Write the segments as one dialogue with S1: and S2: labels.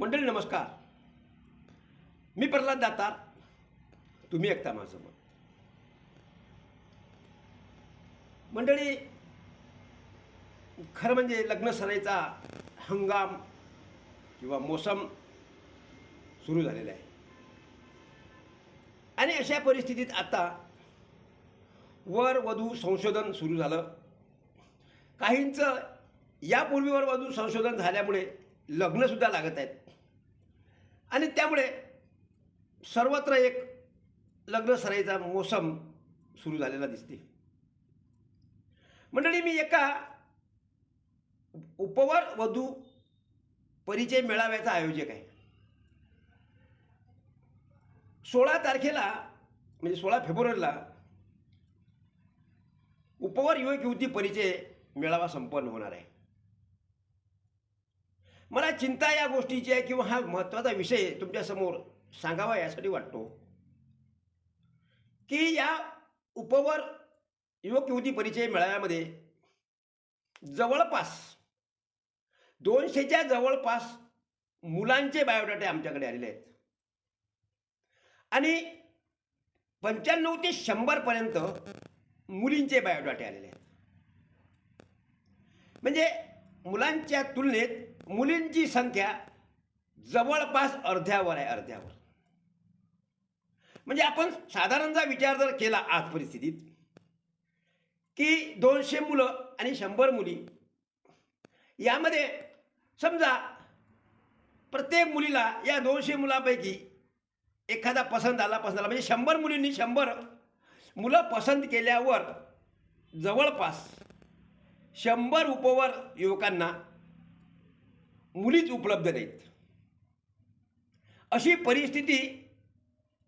S1: मंडळी नमस्कार. मी प्रल्हाद दातार. तुम्ही ऐकता माझं मत मंडळी खरं म्हणजे लग्न सराईचा हंगाम किंवा मोसम सुरू झालेला आहे. आणि अशा परिस्थितीत आता वर वधू संशोधन सुरू झालं. काहींचं यापूर्वीवर वधू संशोधन झाल्यामुळे लग्नसुद्धा लागत आहेत. आणि त्यामुळे सर्वत्र एक लग्न सराईचा मोसम सुरू झालेला दिसते. मंडळी मी एका उपवर वधू परिचय मेळाव्याचा आयोजक आहे. सोळा तारखेला म्हणजे सोळा फेब्रुवारीला उपवर युवक युवती परिचय मेळावा संपन्न होणार आहे. मला चिंता या गोष्टीची आहे किंवा हा महत्त्वाचा विषय तुमच्यासमोर सांगावा यासाठी वाटतो. की या उपवर युवक युवती परिचय मेळाव्यामध्ये जवळपास दोनशेच्या जवळपास मुलांचे बायोडाटे आमच्याकडे आलेले आहेत. आणि पंच्याण्णव ते शंभरपर्यंत मुलींचे बायोडाटे आलेले आहेत. म्हणजे मुलांच्या तुलनेत मुलींची संख्या जवळपास अर्ध्यावर आहे अर्ध्यावर. म्हणजे आपण साधारणचा विचार जर केला आज परिस्थितीत की दोनशे मुलं आणि शंभर मुली यामध्ये समजा प्रत्येक मुलीला या दोनशे मुलापैकी एखादा पसंत आला पसंत आला. म्हणजे शंभर मुलींनी शंभर मुलं पसंत केल्यावर जवळपास शंभर उपवर युवकांना मुलीच उपलब्ध नाहीत. अशी परिस्थिती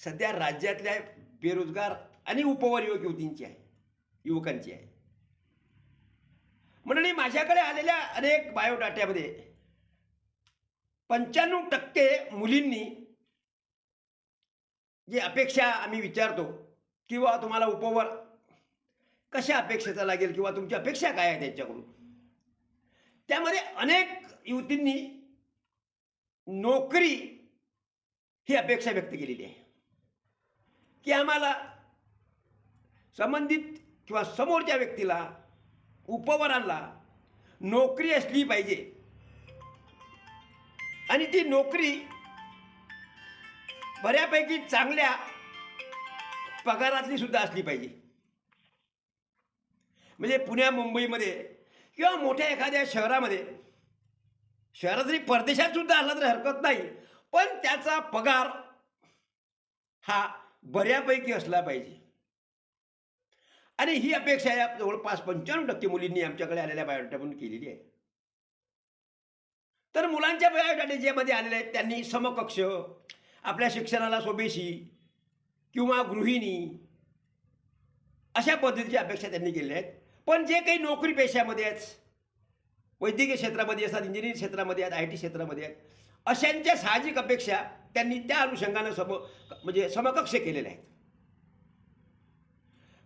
S1: सध्या राज्यातल्या बेरोजगार आणि उपवर युवक युवतींची आहे युवकांची आहे. मंडळी माझ्याकडे आलेल्या अनेक बायोडाट्यामध्ये पंच्याण्णव टक्के मुलींनी जी अपेक्षा आम्ही विचारतो किंवा तुम्हाला उपवर कशा अपेक्षेचा लागेल किंवा तुमची अपेक्षा काय आहे त्यांच्याकडून? त्यामध्ये अनेक युवतींनी नोकरी ही अपेक्षा व्यक्त केलेली आहे. की आम्हाला संबंधित किंवा समोरच्या व्यक्तीला उपवरांना नोकरी असली पाहिजे. आणि ती नोकरी बऱ्यापैकी चांगल्या पगारातली सुद्धा असली पाहिजे. म्हणजे पुण्या मुंबईमध्ये किंवा मोठ्या एखाद्या शहरामध्ये शहरात जरी परदेशात सुद्धा असला तरी हरकत नाही. पण त्याचा पगार हा बऱ्यापैकी असला पाहिजे. आणि ही अपेक्षा या जवळपास पंच्याण्णव टक्के मुलींनी आमच्याकडे आलेल्या बायोडाटामधून केलेली आहे. तर मुलांच्या बायोडाटे ज्यामध्ये आलेले आहेत त्यांनी समकक्ष आपल्या शिक्षणाला सोबेशी किंवा गृहिणी अशा पद्धतीची अपेक्षा त्यांनी केलेल्या आहेत. पण जे काही नोकरी पेशामध्ये आहेत वैद्यकीय क्षेत्रामध्ये असतात इंजिनिअरिंग क्षेत्रामध्ये आहेत आय टी क्षेत्रामध्ये आहेत. अशांच्या साहजिक अपेक्षा त्यांनी त्या अनुषंगानं सम म्हणजे समकक्ष केलेल्या आहेत.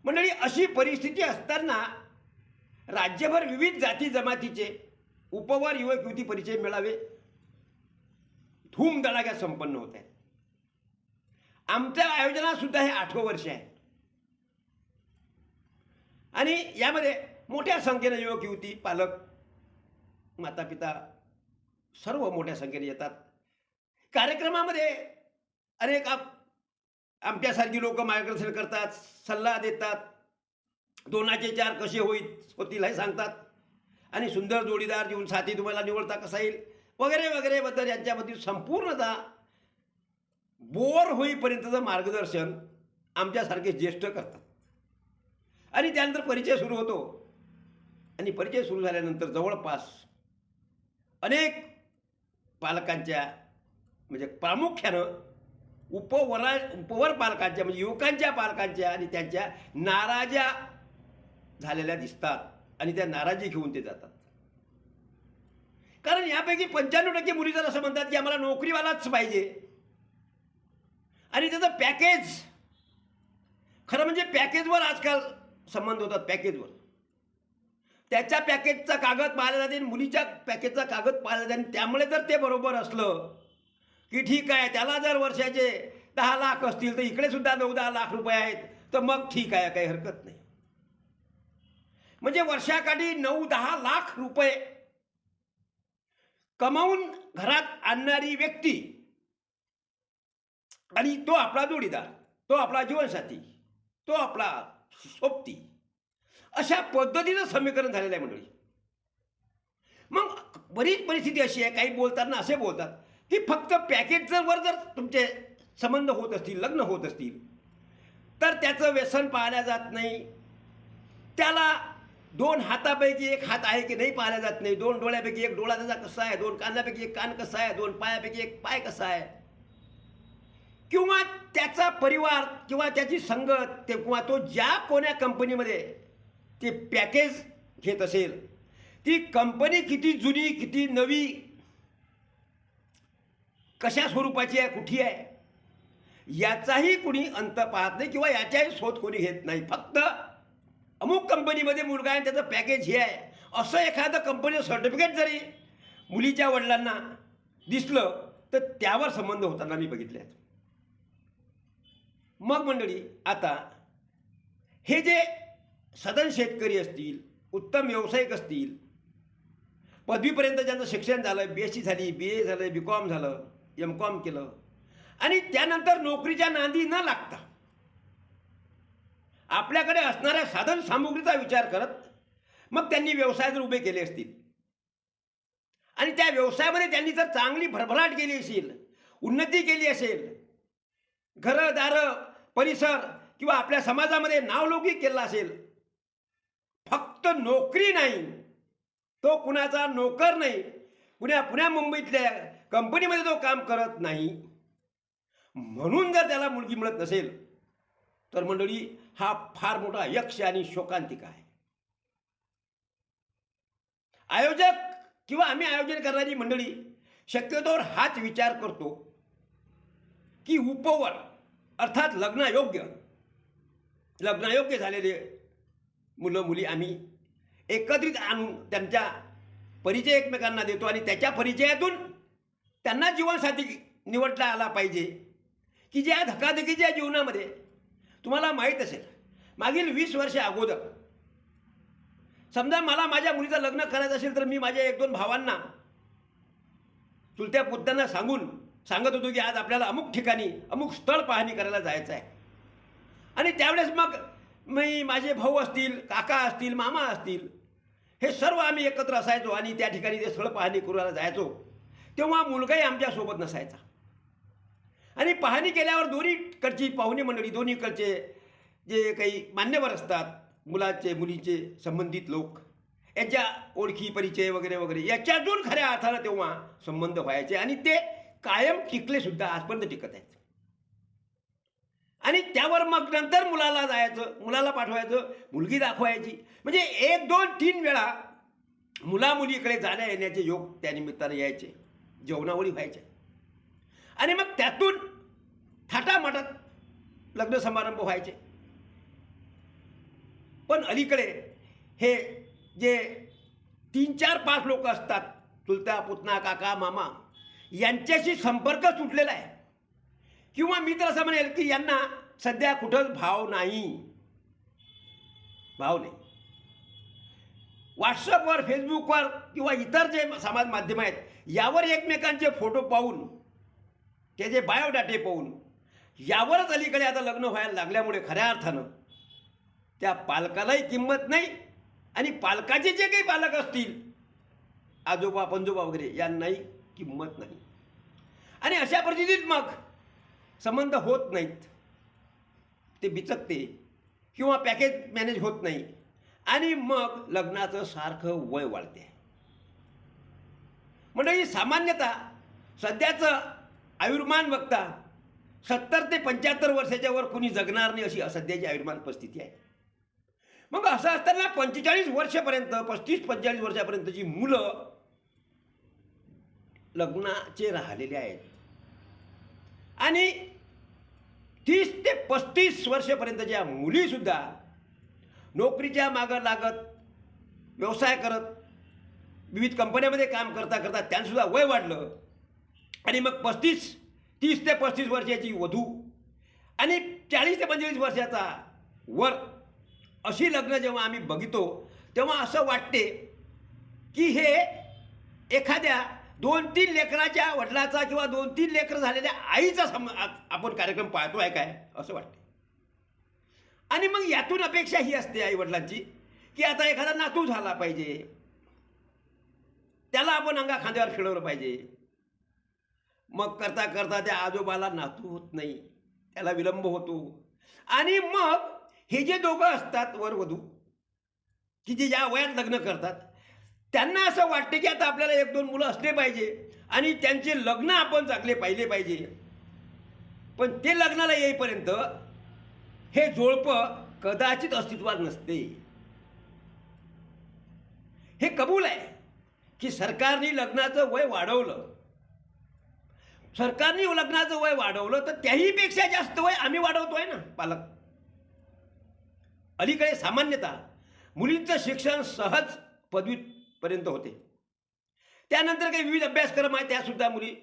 S1: मंडळी अशी परिस्थिती असताना राज्यभर विविध जाती जमातीचे उपवर युवक युवती परिचय मेळावे. धूमधडाक्यात संपन्न होत आहेत. आमच्या आयोजनातसुद्धा हे आठवं वर्ष आहे. आणि यामध्ये मोठ्या संख्येनं युवक युवती पालक माता पिता सर्व मोठ्या संख्येने येतात. कार्यक्रमामध्ये अनेक आप आमच्यासारखी लोक मार्गदर्शन करतात सल्ला देतात. दोनाचे चार कसे होईल होतील हे सांगतात. आणि सुंदर जोडीदार जीवन साथी तुम्हाला निवडता कसा येईल? वगैरे वगैरे बद्दल यांच्यामधील संपूर्णतः बोर होईपर्यंतचं मार्गदर्शन आमच्यासारखे ज्येष्ठ करतात. आणि त्यानंतर परिचय सुरू होतो. आणि परिचय सुरू झाल्यानंतर जवळपास अनेक पालकांच्या म्हणजे प्रामुख्यानं उपवरा उपवर पालकांच्या म्हणजे युवकांच्या पालकांच्या आणि त्यांच्या नाराज्या झालेल्या दिसतात आणि त्या नाराजी घेऊन ते जातात. कारण यापैकी पंच्याण्णव टक्के मुली जर असं म्हणतात की आम्हाला नोकरीवालाच पाहिजे आणि त्याचं पॅकेज खरं म्हणजे पॅकेजवर आजकाल संबंध होतात पॅकेजवर. त्याच्या पॅकेजचा कागद पाहिला जाते आणि मुलीच्या पॅकेजचा कागद पाहिला जाते. त्यामुळे जर ते बरोबर असलं की ठीक आहे त्याला जर वर्षाचे दहा लाख असतील तर इकडे सुद्धा नऊ दहा लाख रुपये आहेत तर मग ठीक आहे काही हरकत नाही. म्हणजे वर्षाकाठी नऊ दहा लाख रुपये कमावून घरात आणणारी व्यक्ती आणि तो आपला जोडीदार तो आपला जीवनसाथी तो आपला सोबती अशा पद्धतीचं समीकरण झालेलं आहे मंडळी. मग बरीच परिस्थिती अशी आहे काही बोलताना असे बोलतात की फक्त पॅकेजवर जर तुमचे संबंध होत असतील लग्न होत असतील तर त्याचं व्यसन पाळल्या जात नाही. त्याला दोन हातापैकी एक हात आहे की नाही पाहिला जात नाही. दोन डोळ्यापैकी एक डोळा त्याचा कसा आहे? दोन कानापैकी एक कान कसा आहे? दोन पायापैकी एक पाय कसा आहे? किंवा त्याचा परिवार किंवा त्याची संगत ते किंवा तो ज्या कोण्या कंपनीमध्ये ते पॅकेज घेत असेल. ती कंपनी किती जुनी किती नवी कशा स्वरूपाची आहे कुठी आहे याचाही कुणी अंत पाहत नाही किंवा याच्याही शोध कोणी घेत नाही. फक्त अमुक कंपनीमध्ये मुलगा आहे आणि त्याचं पॅकेज हे आहे. असं एखादं कंपनीचं सर्टिफिकेट जरी मुलीच्या वडिलांना दिसलं तर त्यावर संबंध होताना मी बघितले मग मंडळी आता हे जे सदन शेतकरी असतील उत्तम व्यावसायिक असतील पदवीपर्यंत ज्यांचं शिक्षण झालं बी एस सी झाली बी ए झालं बी कॉम झालं एम कॉम केलं आणि त्यानंतर नोकरीच्या नांदी न लागता आपल्याकडे असणाऱ्या साधन सामुग्रीचा विचार करत मग त्यांनी व्यवसाय जर उभे केले असतील. आणि त्या व्यवसायामध्ये त्यांनी जर चांगली भरभराट केली असेल उन्नती केली असेल घरं दारं परिसर किंवा आपल्या समाजामध्ये नावलौकिक केला असेल फक्त नोकरी नाही. तो कुणाचा नोकर नाही. पुण्या पुण्या मुंबईतल्या कंपनीमध्ये तो काम करत नाही. म्हणून जर त्याला मुलगी मिळत नसेल तर मंडळी हा फार मोठा यक्ष आणि शोकांतिका आहे. आयोजक किंवा आम्ही आयोजन करणारी मंडळी शक्यतोवर हाच विचार करतो की उपवर अर्थात लग्नायोग्य लग्नायोग्य झालेले मुलं मुली आम्ही एकत्रित आणून त्यांच्या परिचय एकमेकांना देतो आणि त्याच्या परिचयातून त्यांना जीवनसाथी निवडता आला पाहिजे. की ज्या धकाधकीच्या जीवनामध्ये तुम्हाला माहीत असेल मागील वीस वर्ष अगोदर समजा मला माझ्या मुलीचं लग्न करायचं असेल तर मी माझ्या एक दोन भावांना चुलत्या पुत्यांना सांगून सांगत होतो की आज आपल्याला अमुक ठिकाणी अमुक स्थळ पाहणी करायला जायचं आहे आणि त्यावेळेस मग मी माझे भाऊ असतील काका असतील मामा असतील हे सर्व आम्ही एकत्र असायचो आणि त्या ठिकाणी ते स्थळ पाहणी करायला जायचो तेव्हा मुलगाही आमच्यासोबत नसायचा. आणि पाहणी केल्यावर दोन्हीकडची पाहुणी मंडळी दोन्हीकडचे जे काही मान्यवर असतात मुलाचे मुलीचे संबंधित लोक याच्या ओळखी परिचय वगैरे वगैरे याच्यातून खऱ्या अर्थानं तेव्हा संबंध व्हायचे आणि ते कायम टिकलेसुद्धा आजपर्यंत टिकत आहेत. आणि त्यावर मग नंतर मुलाला जायचं मुलाला पाठवायचं मुलगी दाखवायची. म्हणजे एक दोन तीन वेळा मुला मुलीकडे जाण्या येण्याचे योग त्या निमित्ताने यायचे. जेवणावळी व्हायचे आणि मग त्यातून थाटामाटात लग्न समारंभ व्हायचे. पण अलीकडे हे जे तीन चार पाच लोक असतात चुलता पुतना काका मामा यांच्याशी संपर्क तुटलेला आहे. किंवा मी तर असं म्हणेल की यांना सध्या कुठंच भाव नाही. भाव नाही. व्हॉट्सअपवर फेसबुकवर किंवा इतर जे समाज माध्यम आहेत यावर एकमेकांचे फोटो पाहून त्याचे बायोडाटे पाहून यावरच अलीकडे आता लग्न व्हायला लागल्यामुळे खऱ्या अर्थानं त्या पालकालाही किंमत नाही आणि पालकाचे जे काही पालक असतील आजोबा पंजोबा वगैरे यांनाही किंमत नाही. आणि अशा परिस्थितीत मग संबंध होत नाहीत. ते बिचकते किंवा पॅकेज मॅनेज होत नाही. आणि मग लग्नाचं सारखं वय वाढते. म्हणजे सामान्यतः सध्याचं आयुर्मान बघता सत्तर ते पंच्याहत्तर वर्षाच्या वर कुणी जगणार नाही अशी सध्याची आयुर्मान परिस्थिती आहे. मग असं असताना पंचेचाळीस वर्षापर्यंत पस्तीस पंचेचाळीस वर्षापर्यंतची मुलं लग्नाचे राहिलेले आहेत. आणि पस्तीस वर्षापर्यंतच्या मुलीसुद्धा नोकरीच्या मागं लागत व्यवसाय करत विविध कंपन्यामध्ये काम करता करता त्यांसुद्धा वय वाढलं. आणि मग पस्तीस तीस ते पस्तीस वर्षाची वधू आणि चाळीस ते पंचवीस वर्षाचा वर अशी लग्न जेव्हा आम्ही बघितो तेव्हा असं वाटते की हे एखाद्या दोन तीन लेकराच्या वडिलाचा किंवा दोन तीन लेकरं झालेल्या आईचा सम आपण कार्यक्रम पाहतो आहे काय? असं वाटते आणि मग यातून अपेक्षा ही असते आई वडिलांची की आता एखादा नातू झाला पाहिजे. त्याला आपण अंगा खांद्यावर खेळवलं पाहिजे. मग करता करता त्या आजोबाला नातू होत नाही. त्याला विलंब होतो. आणि मग हे जे दोघं असतात वरवधू की जे ज्या वयात लग्न करतात त्यांना असं वाटते की आता आपल्याला एक दोन मुलं असले पाहिजे आणि त्यांचे लग्न आपण चांगले पाहिले पाहिजे. पण ते लग्नाला येईपर्यंत हे जोडपं कदाचित अस्तित्वात नसते. हे कबूल आहे की सरकारने लग्नाचं वय वाढवलं. सरकारने लग्नाचं वय वाढवलं तर त्याहीपेक्षा जास्त वय आम्ही वाढवतोय ना पालक. अलीकडे सामान्यतः मुलींचं शिक्षण सहज पर्यंत होते. त्यानंतर काही विविध अभ्यासक्रम आहेत त्यासुद्धा मुली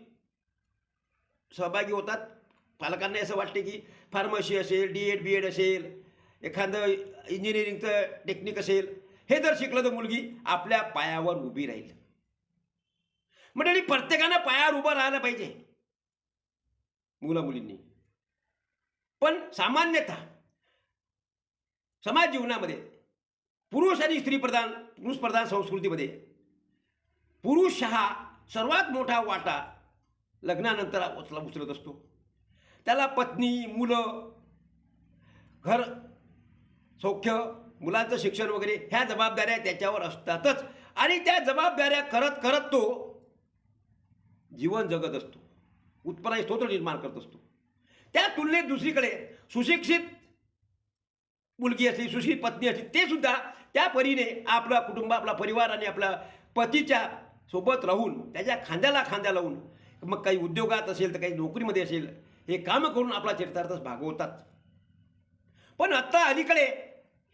S1: सहभागी होतात. पालकांना असं वाटते की फार्मसी असेल डी एड बी एड असेल एखादं इंजिनिअरिंगचं टेक्निक असेल हे जर शिकलं तर मुलगी आपल्या पायावर उभी राहील. मंडळी प्रत्येकानं पायावर उभं राहायला पाहिजे. मुलं मुलींनी पण सामान्यतः समाज जीवनामध्ये पुरुष आणि स्त्री प्रधान पुरुष प्रधान संस्कृतीमध्ये. पुरुष हा सर्वात मोठा वाटा लग्नानंतर उचला उचलत असतो. त्याला पत्नी मुलं घर सौख्य मुलांचं शिक्षण वगैरे ह्या जबाबदाऱ्या त्याच्यावर असतातच. आणि त्या जबाबदाऱ्या करत करत तो जीवन जगत असतो. उत्पन्न स्तोत्र निर्माण करत असतो. त्या तुलनेत दुसरीकडे सुशिक्षित मुलगी असली सुशिक्षित पत्नी असली ते सुद्धा त्या परीने आपला कुटुंब आपला परिवार आणि आपल्या पतीच्या सोबत राहून त्याच्या खांद्याला खांद्या लावून मग काही उद्योगात असेल तर काही नोकरीमध्ये असेल हे कामं करून आपला चरितार्थच भागवतात. पण आत्ता अलीकडे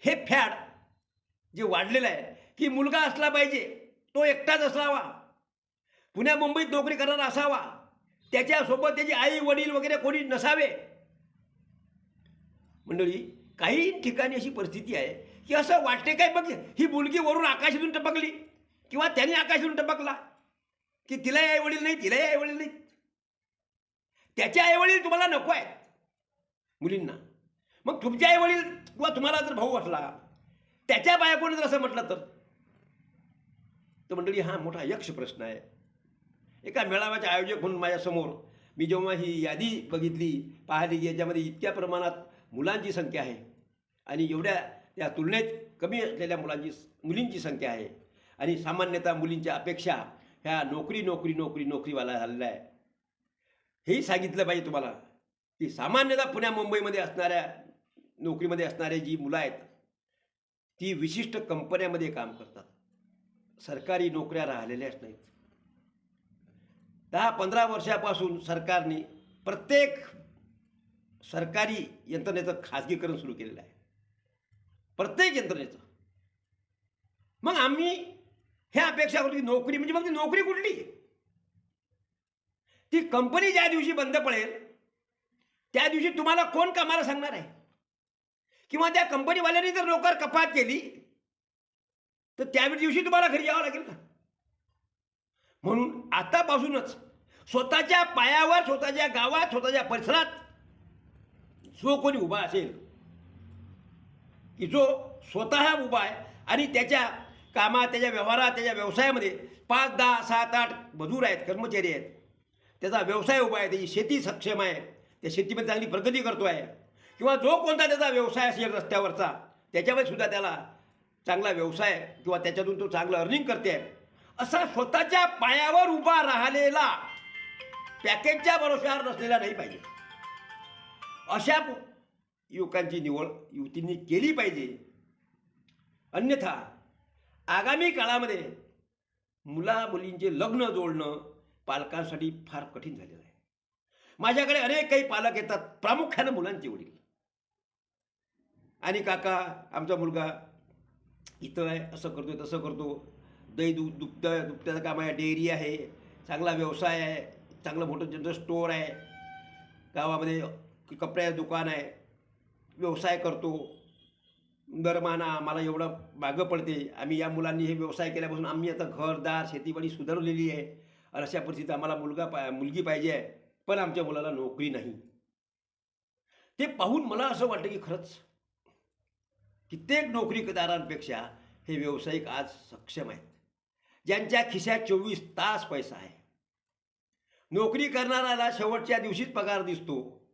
S1: हे फॅड जे वाढलेलं आहे की मुलगा असला पाहिजे तो एकटाच असावा. पुण्या मुंबईत नोकरी करणारा असावा. त्याच्यासोबत त्याची आई वडील वगैरे कोणी नसावे. मंडळी काही ठिकाणी अशी परिस्थिती आहे की असं वाटते काय? बघ ही मुलगी वरून आकाशातून टपकली. किंवा त्याने आकाशातून टपकला. की तिलाही आई वडील नाही तिलाही आई वडील नाही त्याचे आई वडील तुम्हाला नको आहेत. मुलींना. मग तुमचे आई वडील किंवा तुम्हाला जर भाऊ असला त्याच्या बायकोने जर असं म्हटलं तर? तर मंडळी हा मोठा यक्ष प्रश्न आहे. एका मेळाव्याचे आयोजक म्हणून माझ्यासमोर मी जेव्हा ही यादी बघितली पाहिली की याच्यामध्ये इतक्या प्रमाणात मुलांची संख्या आहे. आणि एवढ्या त्या तुलनेत कमी असलेल्या मुलांची मुलींची संख्या आहे. आणि सामान्यतः मुलींच्या अपेक्षा ह्या नोकरी नोकरी नोकरी नोकरीवाला झालेल्या आहे हेही सांगितलं पाहिजे तुम्हाला की सामान्यतः पुण्या मुंबईमध्ये असणाऱ्या नोकरीमध्ये असणारे जी मुलं आहेत ती विशिष्ट कंपन्यामध्ये काम करतात. सरकारी नोकऱ्या राहिलेल्याच नाहीत. दहा पंधरा वर्षापासून सरकारने प्रत्येक सरकारी यंत्रणेचं खाजगीकरण सुरू केलेलं आहे. प्रत्येक यंत्रणेचं. मग आम्ही ह्या अपेक्षा करतो की नोकरी म्हणजे मग ती नोकरी कुठली? ती कंपनी ज्या दिवशी बंद पडेल त्या दिवशी तुम्हाला कोण कामाला सांगणार आहे? किंवा त्या कंपनीवाल्यांनी जर नोकर कपात केली तर त्या दिवशी तुम्हाला घरी यावं लागेल का? म्हणून आतापासूनच स्वतःच्या पायावर स्वतःच्या गावात स्वतःच्या परिसरात जो कोणी उभा असेल की जो स्वतः उभा आहे आणि त्याच्या कामात त्याच्या व्यवहारात त्याच्या व्यवसायामध्ये पाच दहा सात आठ मजूर आहेत कर्मचारी आहेत. त्याचा व्यवसाय उभा आहे त्याची शेती सक्षम आहे त्या शेतीमध्ये चांगली प्रगती करतो आहे किंवा जो कोणता त्याचा व्यवसाय असेल रस्त्यावरचा त्याच्यामध्ये सुद्धा त्याला चांगला व्यवसाय किंवा त्याच्यातून तो चांगलं अर्निंग करते. आहे असा स्वतःच्या पायावर उभा राहिलेला पॅकेजच्या भरोश्यावर नसलेला नाही पाहिजे. अशा युवकांची निवड युवतींनी केली पाहिजे. अन्यथा आगामी काळामध्ये मुला मुलींचे लग्न जोडणं पालकांसाठी फार कठीण झालेलं आहे. माझ्याकडे अनेक काही पालक येतात प्रामुख्यानं मुलांचे वडील. आणि काका आमचा मुलगा इथं आहे असं करतो तसं करतो. दही दूध दुभतं दुभत्याचं काम आहे डेअरी आहे चांगला व्यवसाय आहे चांगलं मोठं जनरल स्टोअर आहे. गावामध्ये कपड्याचं दुकान आहे. व्यवसाय करतो. दरमाना आम्हाला एवढं मागं पडते. आम्ही या मुलांनी हे व्यवसाय केल्यापासून आम्ही आता घरदार शेतीवाडी सुधारलेली आहे. आणि अशा परिस्थितीत आम्हाला मुलगा पा मुलगी पाहिजे आहे. पण आमच्या मुलाला नोकरी नाही. ते पाहून मला असं वाटतं की खरंच कित्येक नोकरीदारांपेक्षा हे व्यावसायिक आज सक्षम आहेत. ज्यांच्या खिशात चोवीस तास पैसा आहे. नोकरी करणाऱ्याला शेवटच्या दिवशीच पगार दिसतो.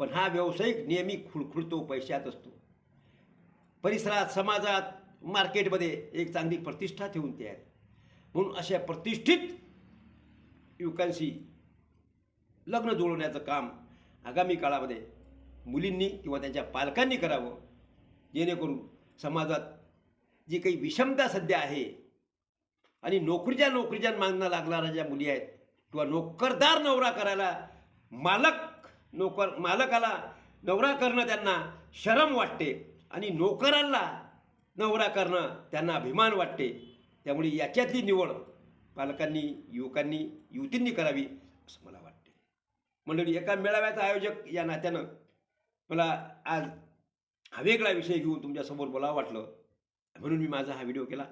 S1: पण हा व्यावसायिक नेहमी खुळखुळतो पैशात असतो. परिसरात समाजात मार्केटमध्ये एक चांगली प्रतिष्ठा ठेवून ते आहेत म्हणून अशा प्रतिष्ठित युवकांशी लग्न जुळवण्याचं काम आगामी काळामध्ये मुलींनी किंवा त्यांच्या पालकांनी करावं जेणेकरून समाजात जी काही विषमता सध्या आहे आणि नोकरीच्या नोकरीच्या मागणं लागणाऱ्या ज्या मुली आहेत किंवा नोकरदार नवरा करायला मालक नोकर मालकाला नवरा करणं त्यांना शरम वाटते आणि नोकरांना नवरा करणं त्यांना अभिमान वाटते. त्यामुळे याच्यातली निवड पालकांनी युवकांनी युवतींनी करावी असं मला वाटते. मंडळी एका मेळाव्याचा आयोजक या नात्यानं मला आज हा वेगळा विषय घेऊन तुमच्यासमोर बोलावं वाटलं. म्हणून मी माझा हा व्हिडिओ केला.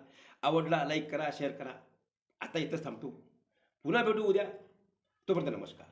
S1: आवडला लाईक करा शेअर करा. आता इथंच थांबतो. पुन्हा भेटू उद्या. तोपर्यंत नमस्कार.